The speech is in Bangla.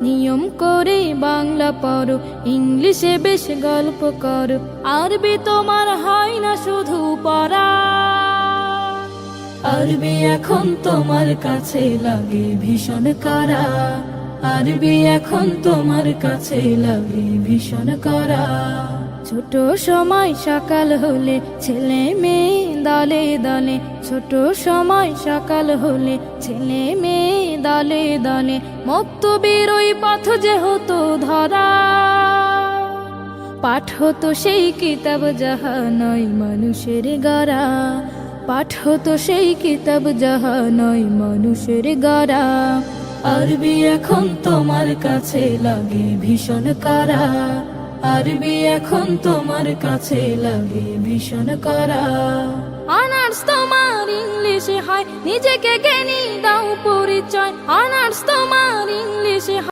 নিয়ম করে বাংলা পড়ো, ইংলিশে বেশ গল্প করো। আরবি তোমার হয় না শুধু পড়া। আরবি এখন তোমার কাছে লাগে ভীষণ করা। আরবি এখন তোমার কাছে লাগে ভীষণ করা। ছোট সময় সকাল হলে ছেলে মেয়ে দলে দলে, ছোট সময় সকাল হলে, ছেলে মেয়ে দলে দলে মুক্ত বেরোই পথ যে হতো ধরা। পাঠ হতো সেই কিতাব যাহা নয় মানুষের গড়া। পাঠ হতো সেই কিতাব যাহা নয় মানুষের গড়া। আরবি এখন তোমার কাছে লাগে ভীষণ করা আরবি এখন তোমার কাছে লাগে ভীষণ করা। অনার্স তোমার ইংলিশে হয়, নিজেকে জ্ঞানী দাও পরিচয়। অনার্স তোমার ইংলিশে